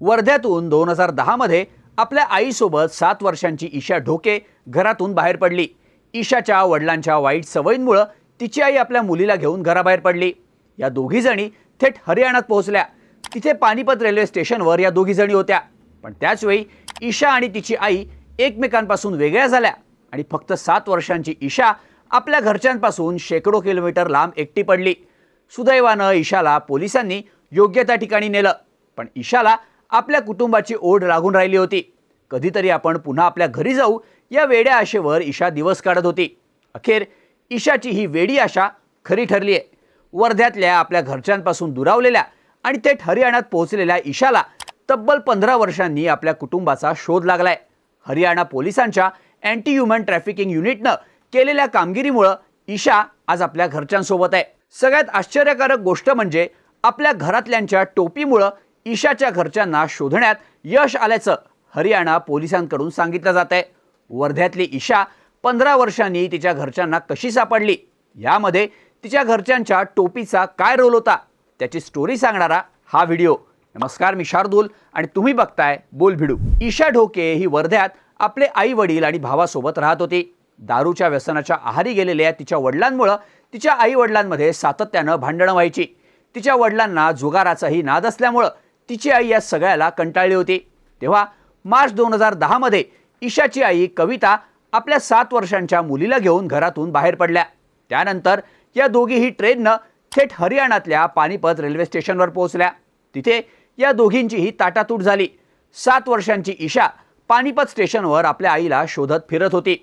वर्ध्यातून दोन हजार दहामध्ये आपल्या आईसोबत सात वर्षांची ईशा ढोके घरातून बाहेर पडली. ईशाच्या वडिलांच्या वाईट सवयींमुळं तिची आई आपल्या मुलीला घेऊन घराबाहेर पडली. या दोघी जणी थेट हरियाणात पोहोचल्या. तिथे पानिपत रेल्वे स्टेशनवर या दोघी जणी होत्या. पण त्याचवेळी ईशा आणि तिची आई एकमेकांपासून वेगळ्या झाल्या आणि फक्त सात वर्षांची ईशा आपल्या घरच्यांपासून शेकडो किलोमीटर लांब एकटी पडली. सुदैवानं ईशाला पोलिसांनी योग्य त्या ठिकाणी नेलं. पण ईशाला आपल्या कुटुंबाची ओढ लागून राहिली होती. कधीतरी आपण पुन्हा आपल्या घरी जाऊ या वेड्या आशेवर ईशा दिवस काढत होती. अखेर ईशाची ही वेडी आशा खरी ठरली आहे. वर्ध्यातल्या आपल्या घरच्यांपासून दुरावलेल्या आणि थेट हरियाणात पोहोचलेल्या ईशाला तब्बल पंधरा वर्षांनी आपल्या कुटुंबाचा शोध लागलाय. हरियाणा पोलिसांच्या अँटी ह्युमन ट्रॅफिकिंग युनिटनं केलेल्या कामगिरीमुळं ईशा आज आपल्या घरच्यांसोबत आहे. सगळ्यात आश्चर्यकारक गोष्ट म्हणजे आपल्या घरातल्यांच्या टोपीमुळं ईशाच्या घरच्यांना शोधण्यात यश आल्याचं हरियाणा पोलिसांकडून सांगितलं जात आहे वर्ध्यातली ईशा पंधरा वर्षांनी तिच्या घरच्यांना कशी सापडली? यामध्ये तिच्या घरच्यांच्या टोपीचा काय रोल होता? त्याची स्टोरी सांगणारा हा व्हिडिओ नमस्कार मी शार्दूल आणि तुम्ही बघताय बोल भिडू. ईशा ढोके ही वर्ध्यात आपले आई वडील आणि भावासोबत राहत होती. दारूच्या व्यसनाच्या आहारी गेलेल्या तिच्या वडिलांमुळं तिच्या आई वडिलांमध्ये सातत्यानं भांडणं व्हायची. तिच्या वडिलांना जुगाराचाही नाद असल्यामुळं तिची आई या सगळ्याला कंटाळली होती. तेव्हा मार्च दोन हजार दहामध्ये ईशाची आई कविता आपल्या सात वर्षांच्या मुलीला घेऊन घरातून बाहेर पडल्या. त्यानंतर या दोघीही ट्रेननं थेट हरियाणातल्या पानिपत रेल्वे स्टेशनवर पोहोचल्या. तिथे या दोघींचीही ताटातूट झाली. सात वर्षांची ईशा पानिपत स्टेशनवर आपल्या आईला शोधत फिरत होती.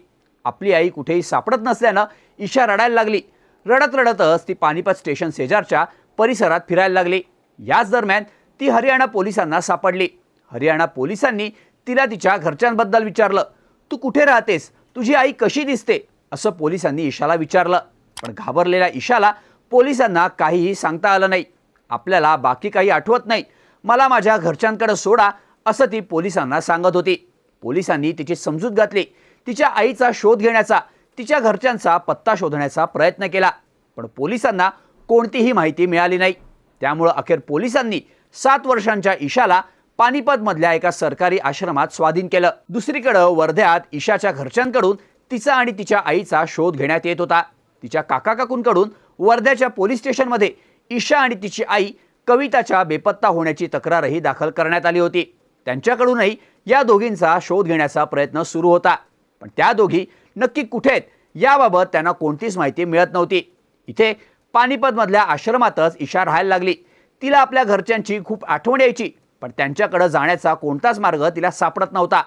आपली आई कुठेही सापडत नसल्यानं ईशा रडायला लागली. रडत रडतच ती पानिपत स्टेशन शेजारच्या परिसरात फिरायला लागली. याच दरम्यान ती हरियाणा पोलिसांना सापडली. हरियाणा पोलिसांनी तिला तिच्या घरच्यांबद्दल विचारलं. तू कुठे राहतेस? तुझी आई कशी दिसते? असं पोलिसांनी ईशाला विचारलं. पण घाबरलेल्या ईशाला पोलिसांना काहीही सांगता आलं नाही. आपल्याला बाकी काही आठवत नाही. मला माझ्या घरच्यांकडे सोडा असं ती पोलिसांना सांगत होती. पोलिसांनी तिची समजूत घातली. तिच्या आईचा शोध घेण्याचा तिच्या घरच्यांचा पत्ता शोधण्याचा प्रयत्न केला. पण पोलिसांना कोणतीही माहिती मिळाली नाही. त्यामुळं अखेर पोलिसांनी सात वर्षांच्या ईशाला पानिपतमधल्या एका सरकारी आश्रमात स्वाधीन केलं. दुसरीकडं वर्ध्यात ईशाच्या घरच्यांकडून तिचा आणि तिच्या आईचा शोध घेण्यात येत होता. तिच्या काका काकूंकडून वर्ध्याच्या पोलीस स्टेशनमध्ये ईशा आणि तिची आई कविताच्या बेपत्ता होण्याची तक्रारही दाखल करण्यात आली होती. त्यांच्याकडूनही या दोघींचा शोध घेण्याचा प्रयत्न सुरू होता. पण त्या दोघी नक्की कुठे आहेत याबाबत त्यांना कोणतीच माहिती मिळत नव्हती. इथे पानिपतमधल्या आश्रमातच ईशा राहायला लागली. तिला आपल्या घरच्यांची खूप आठवण यायची पण त्यांच्याकडे जाण्याचा कोणताच मार्ग तिला सापडत नव्हता.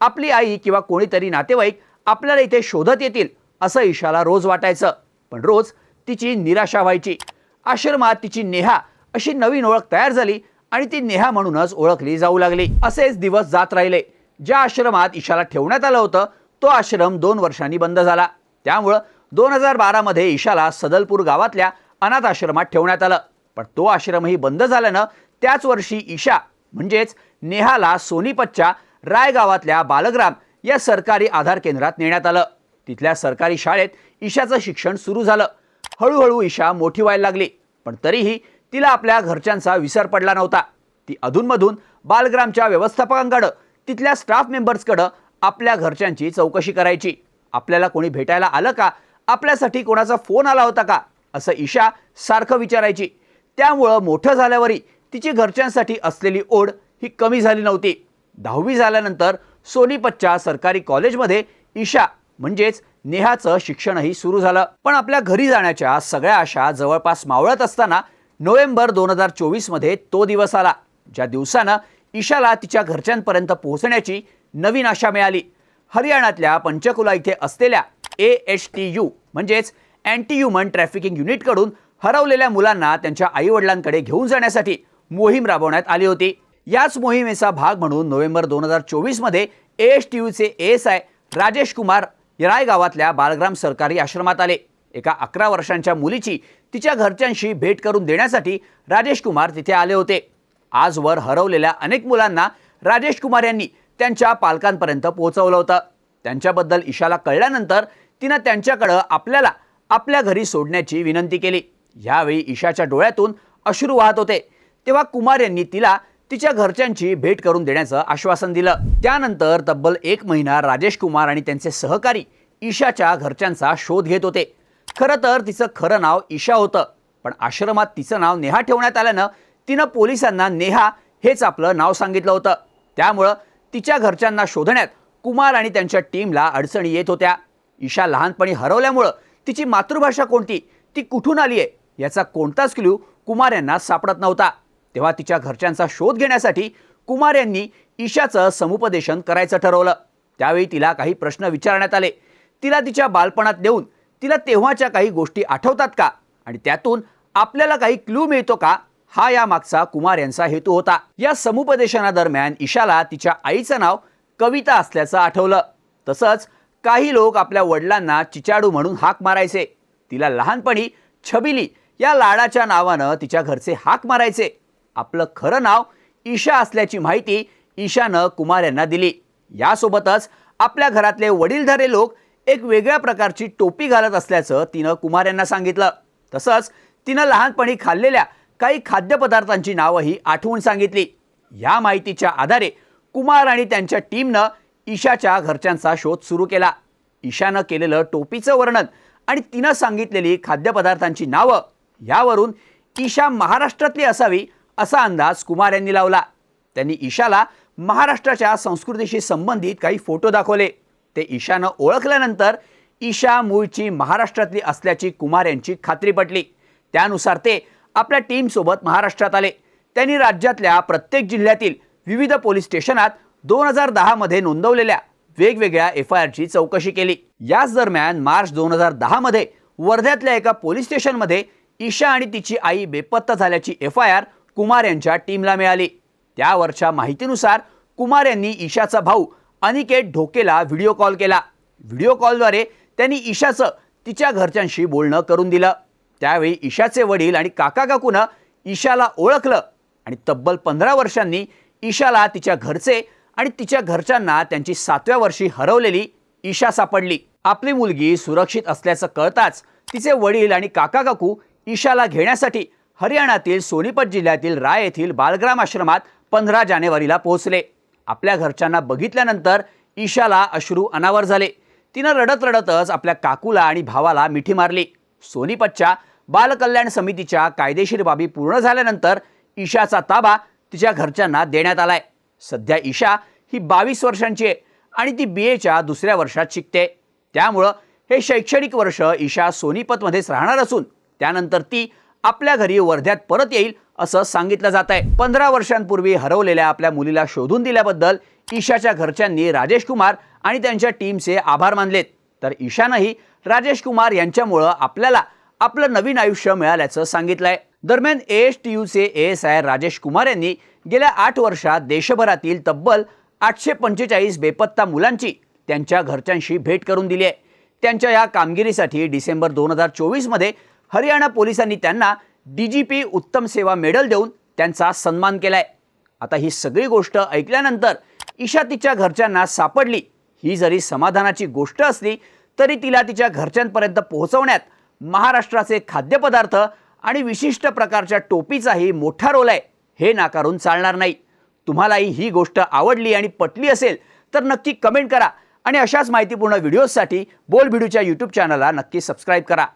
आपली आई किंवा कोणीतरी नातेवाईक आपल्याला इथे शोधत येतील असं ईशाला रोज वाटायचं. पण रोज तिची निराशा व्हायची. आश्रमात तिची नेहा अशी नवीन ओळख तयार झाली आणि ती नेहा म्हणूनच ओळखली जाऊ लागली. असेच दिवस जात राहिले. ज्या आश्रमात ईशाला ठेवण्यात आलं होतं तो आश्रम दोन वर्षांनी बंद झाला. त्यामुळं दोन हजार बारामध्ये ईशाला सदलपूर गावातल्या अनाथ आश्रमात ठेवण्यात आलं. पण तो आश्रमही बंद झाल्यानं त्याच वर्षी ईशा म्हणजेच नेहाला सोनीपतच्या रायगावातल्या बालग्राम या सरकारी आधार केंद्रात नेण्यात आलं. तिथल्या सरकारी शाळेत ईशाचं शिक्षण सुरू झालं. हळूहळू ईशा मोठी व्हायला लागली पण तरीही तिला आपल्या घरच्यांचा विसर पडला नव्हता. ती अधूनमधून बालग्रामच्या व्यवस्थापकांकडं तिथल्या स्टाफ मेंबर्सकडं आपल्या घरच्यांची चौकशी करायची. आपल्याला कोणी भेटायला आलं का? आपल्यासाठी कोणाचा फोन आला होता का? असं ईशा सारखं विचारायची. त्यामुळं मोठं झाल्यावरही तिची घरच्यांसाठी असलेली ओढ ही कमी झाली नव्हती. दहावी झाल्यानंतर सोनीपतच्या सरकारी कॉलेजमध्ये ईशा म्हणजेच नेहाचं शिक्षणही सुरू झालं. पण आपल्या घरी जाण्याच्या सगळ्या आशा जवळपास मावळत असताना नोव्हेंबर दोन हजार चोवीसमध्ये तो दिवस आला ज्या दिवसानं ईशाला तिच्या घरच्यांपर्यंत पोहोचण्याची नवीन आशा मिळाली. हरियाणातल्या पंचकुला इथे असलेल्या ए एच टी यू म्हणजेच अँटी ह्युमन ट्रॅफिकिंग युनिटकडून हरवलेल्या मुलांना त्यांच्या आईवडिलांकडे घेऊन जाण्यासाठी मोहीम राबवण्यात आली होती. याच मोहिमेचा भाग म्हणून नोव्हेंबर दोन हजार चोवीसमध्ये एस एच टी यूचे एस आय राजेश कुमार राय गावातल्या बालग्राम सरकारी आश्रमात आले. एका अकरा वर्षांच्या मुलीची तिच्या घरच्यांशी भेट करून देण्यासाठी राजेश कुमार तिथे आले होते. आजवर हरवलेल्या अनेक मुलांना राजेश कुमार यांनी त्यांच्या पालकांपर्यंत पोहोचवलं होतं. त्यांच्याबद्दल इशाला कळल्यानंतर तिनं त्यांच्याकडं आपल्याला आपल्या घरी सोडण्याची विनंती केली. यावेळी ईशाच्या डोळ्यातून अश्रू वाहत होते. तेव्हा कुमार यांनी तिला तिच्या घरच्यांची भेट करून देण्याचं आश्वासन दिलं. त्यानंतर तब्बल एक महिना राजेश कुमार आणि त्यांचे सहकारी ईशाच्या घरच्यांचा शोध घेत होते. खरं तर तिचं खरं नाव ईशा होतं पण आश्रमात तिचं नाव नेहा ठेवण्यात आल्यानं तिनं पोलिसांना नेहा हेच आपलं नाव सांगितलं होतं. त्यामुळं तिच्या घरच्यांना शोधण्यात कुमार आणि त्यांच्या टीमला अडचणी येत होत्या. ईशा लहानपणी हरवल्यामुळं तिची मातृभाषा कोणती? ती कुठून आली आहे याचा कोणताच क्ल्यू कुमार यांना सापडत नव्हता. तेव्हा तिच्या घरच्यांचा शोध घेण्यासाठी कुमार यांनी ईशाचं समुपदेशन करायचं ठरवलं. त्यावेळी तिला काही प्रश्न विचारण्यात आले. तिला तिच्या बालपणात देऊन तिला तेव्हाच्या काही गोष्टी आठवतात का? आणि त्यातून आपल्याला काही क्लू मिळतो का? हा या मागचा कुमार यांचा हेतू होता. या समुपदेशनादरम्यान ईशाला तिच्या आईचं नाव कविता असल्याचं आठवलं. तसंच काही लोक आपल्या वडिलांना चिचाडू म्हणून हाक मारायचे. तिला लहानपणी छबिली या लाडाच्या नावानं तिच्या घरचे हाक मारायचे. आपलं खरं नाव ईशा असल्याची माहिती ईशानं कुमार यांना दिली. यासोबतच आपल्या घरातले वडीलधारे लोक एक वेगळ्या प्रकारची टोपी घालत असल्याचं तिनं कुमार यांना सांगितलं. तसंच तिनं लहानपणी खाल्लेल्या काही खाद्यपदार्थांची नावंही आठवून सांगितली. या माहितीच्या आधारे कुमार आणि त्यांच्या टीमनं ईशाच्या घरच्यांचा शोध सुरू केला. ईशानं केलेलं टोपीचं वर्णन आणि तिनं सांगितलेली खाद्यपदार्थांची नावं यावरून ईशा महाराष्ट्रातली असावी असा अंदाज कुमार यांनी लावला. त्यांनी ईशाला महाराष्ट्राच्या संस्कृतीशी संबंधित काही फोटो दाखवले. ते ईशानं ओळखल्यानंतर ईशा मूळची महाराष्ट्रातली असल्याची कुमार यांची खात्री पटली. त्यानुसार ते आपल्या टीमसोबत महाराष्ट्रात आले. त्यांनी राज्यातल्या प्रत्येक जिल्ह्यातील विविध पोलीस स्टेशनात दोन हजार दहामध्ये नोंदवलेल्या वेगवेगळ्या एफ आय आरची चौकशी केली. याच दरम्यान मार्च दोन हजार दहामध्ये वर्ध्यातल्या एका पोलीस स्टेशनमध्ये ईशा आणि तिची आई बेपत्ता झाल्याची एफ आय आर कुमार यांच्या टीमला मिळाली. त्यावरच्या माहितीनुसार कुमार यांनी ईशाचा भाऊ अनिकेत ढोकेला व्हिडिओ कॉल केला. व्हिडिओ कॉलद्वारे त्यांनी ईशाचं तिच्या घरच्यांशी बोलणं करून दिलं. त्यावेळी ईशाचे वडील आणि काका काकूनं ईशाला ओळखलं आणि तब्बल पंधरा वर्षांनी ईशाला तिच्या घरचे आणि तिच्या घरच्यांना त्यांची सातव्या वर्षी हरवलेली ईशा सापडली. आपली मुलगी सुरक्षित असल्याचं कळताच तिचे वडील आणि काका काकू ईशाला घेण्यासाठी हरियाणातील सोनीपत जिल्ह्यातील राय येथील बालग्राम आश्रमात पंधरा जानेवारीला पोहोचले. आपल्या घरच्यांना बघितल्यानंतर ईशाला अश्रू अनावर झाले. तिनं रडत रडतच आपल्या काकूला आणि भावाला मिठी मारली. सोनीपतच्या बालकल्याण समितीच्या कायदेशीर बाबी पूर्ण झाल्यानंतर ईशाचा ताबा तिच्या घरच्यांना देण्यात आलाय. सध्या ईशा ही बावीस वर्षांची आहे आणि ती बी एच्या दुसऱ्या वर्षात शिकते. त्यामुळं हे शैक्षणिक वर्ष ईशा सोनीपतमध्येच राहणार असून त्यानंतर ती आपल्या घरी वर्ध्यात परत येईल असं सांगितलं जात आहे. पंधरा वर्षांपूर्वी हरवलेल्या आपल्या मुलीला शोधून दिल्याबद्दल ईशाच्या घरच्यांनी राजेश कुमार आणि त्यांच्या टीमचे आभार मानलेत. तर ईशानंही राजेश कुमार यांच्यामुळं आपल्याला आपलं नवीन आयुष्य मिळाल्याचं सांगितलंय. दरम्यान A S T यूचे A S I Rajesh Kumar यांनी गेल्या आठ वर्षात देशभरातील तब्बल आठशे पंचेचाळीस बेपत्ता मुलांची त्यांच्या घरच्यांशी भेट करून दिली आहे. त्यांच्या या कामगिरीसाठी डिसेंबर दोन हजार चोवीसमध्ये हरियाणा पोलिसांनी त्यांना डी जी पी उत्तम सेवा मेडल देऊन त्यांचा सन्मान केलाय. आता ही सगळी गोष्ट ऐकल्यानंतर ईशा तिच्या घरच्यांना सापडली. ही जरी समाधानाची गोष्ट असली तरी तिला तिच्या घरच्यांपर्यंत पोहोचवण्यात महाराष्ट्राचे खाद्यपदार्थ आणि विशिष्ट प्रकारच्या टोपीचाही मोठा रोल आहे. हे नाकारून चालणार नाही. तुम्हालाही ही गोष्ट आवडली आणि पटली असेल तर नक्की कमेंट करा आणि अशाच माहितीपूर्ण व्हिडिओजसाठी बोलभिडूच्या यूट्यूब चॅनलला नक्की सबस्क्राईब करा.